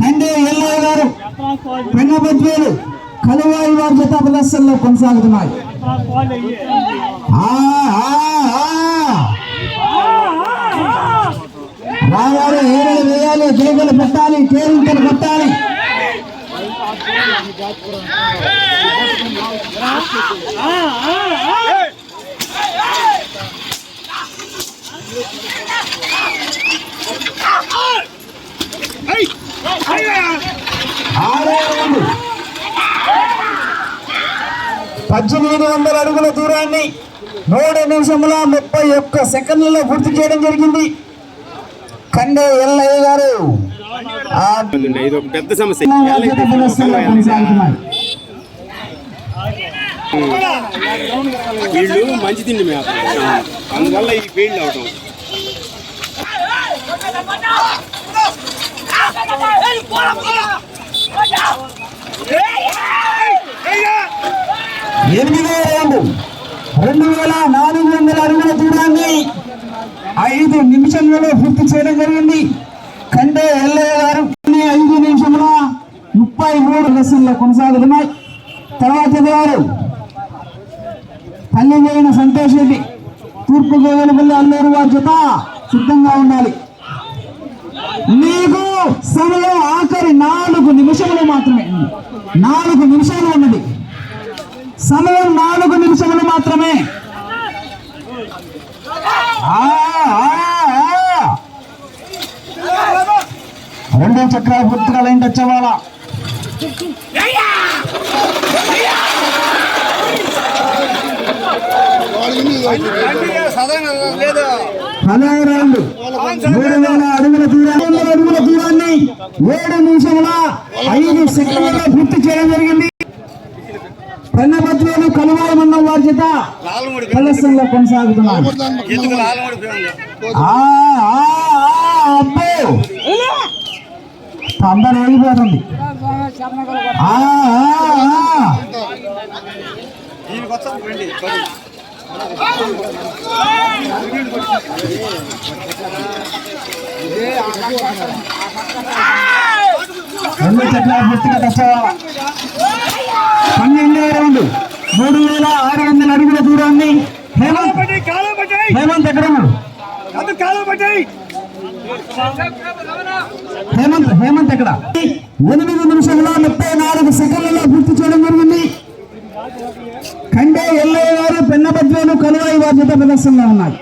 కండే ఎల్లయ్య గారు పెన్నబద్వేలు కలువాయి వారి జత ప్రదర్శనలో కొనసాగుతున్నాయి. ఆ, రావాలి ఏడలు వేయాలి గేదెలు పెట్టాలి కేరింతలు పెట్టాలి ఆరే రౌండ్. పద్దెనిమిది వందల అడుగుల దూరాన్ని మూడు నిమిషముల ముప్పై ఒక్క సెకండ్లలో పూర్తి చేయడం జరిగింది. కండే ఎల్లయ్య గారు. ఇది ఒక పెద్ద సమస్య. వీళ్ళు మంచి తిండి మేత అందువల్ల ఈ ఫెయిల్ అవడం ఎనిమిదో రౌండ్. రెండు వేల నాలుగు వందల అడుగుల దూరాన్ని ఐదు నిమిషంలో పూర్తి చేయడం జరిగింది. కంటే ఎల్లయ్య గారు ఐదు నిమిషముల ముప్పై మూడు లెసన్లు కొనసాగుతున్నాయి. తర్వాత వారు పల్లి పోయిన సంతోష్ రెడ్డి తూర్పు గోగులపల్లి అల్లూరు వారి జత సిద్ధంగా ఉండాలి. మీకు సమయం ఆఖరి నాలుగు నిమిషములు మాత్రమే. నాలుగు నిమిషాలు ఉన్నది. సమయం నాలుగు నిమిషములు మాత్రమే. ఆ, రెండు చక్రాలు పూర్తిగా లైన్ టచ్ అవ్వాలా? పదహారు మూడు వేల అడుగుల దూరాన్ని వందల అడుగుల దూరాన్ని ఏడు నిమిషముల ఐదు సెకండ్లలో పూర్తి చేయడం జరిగింది. పెన్నపత్రులు కలువాయి మండలం వారి చేత ప్రదర్శనలో కొనసాగుతున్నారు అందరు వెళ్ళిపోతుంది ఆ, ఆ. రెండు చెట్ల పుస్తక దశ పన్నెండు రౌండ్ మూడు వేల ఆరు వందల అడుగుల దూరాన్ని హేమంత్ హేమంత్ ఎక్కడ? హేమంత్ హేమంత్ ఎక్కడ ఎనిమిది నిమిషంలో ముప్పై నాలుగు సెకండ్లలో పూర్తి చేయడం జరిగింది. కండే ఎల్లో పెన్నబద్వేలు కలువాయి వారి జత ప్రదర్శనలో ఉన్నాయి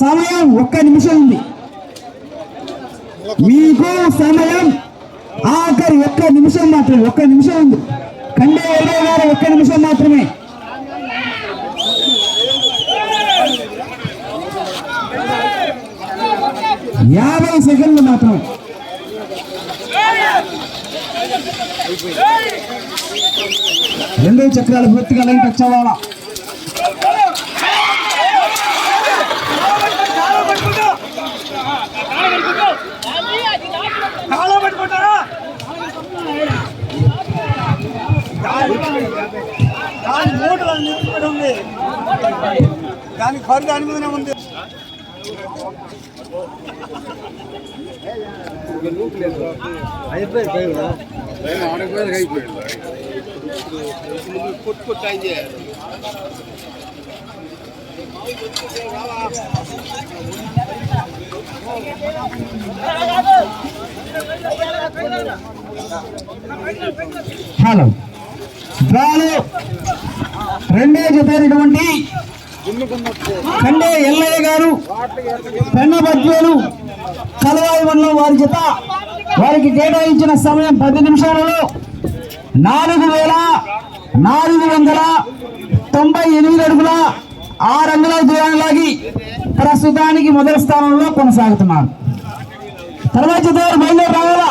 సమయం ఒక్క నిమిషం ఉంది. మీకు సమయం ఆఖరి ఒక్క నిమిషం మాత్రమే ఒక్క నిమిషం ఉంది. కండే ఎల్లయ్య గారు ఒక్క నిమిషం మాత్రమే. యాభై సెకండ్లు మాత్రమే. రెండు చక్రాలు పూర్తిగా లైన్ టచ్ అవ్వాలా దాని మూట దాని మీద కూడా ఉంది దాని ఖర్చు దాని మీదనే ఉంది హలో. డ్రాలో రెండే జతైనటువంటి కండే ఎల్లయ్య గారు పెన్నబద్వేలు కలవాయి మండలం వారి జత వారికి కేటాయించిన సమయం పది నిమిషాలలో నాలుగు వేల నాలుగు వందల తొంభై ఎనిమిది అడుగుల ఆరు అంగుళాల దూరాన్ని లాగి ప్రస్తుతానికి మొదటి స్థానంలో కొనసాగుతున్నారు. తర్వాత జత వారు బయలుదేరి రావాలా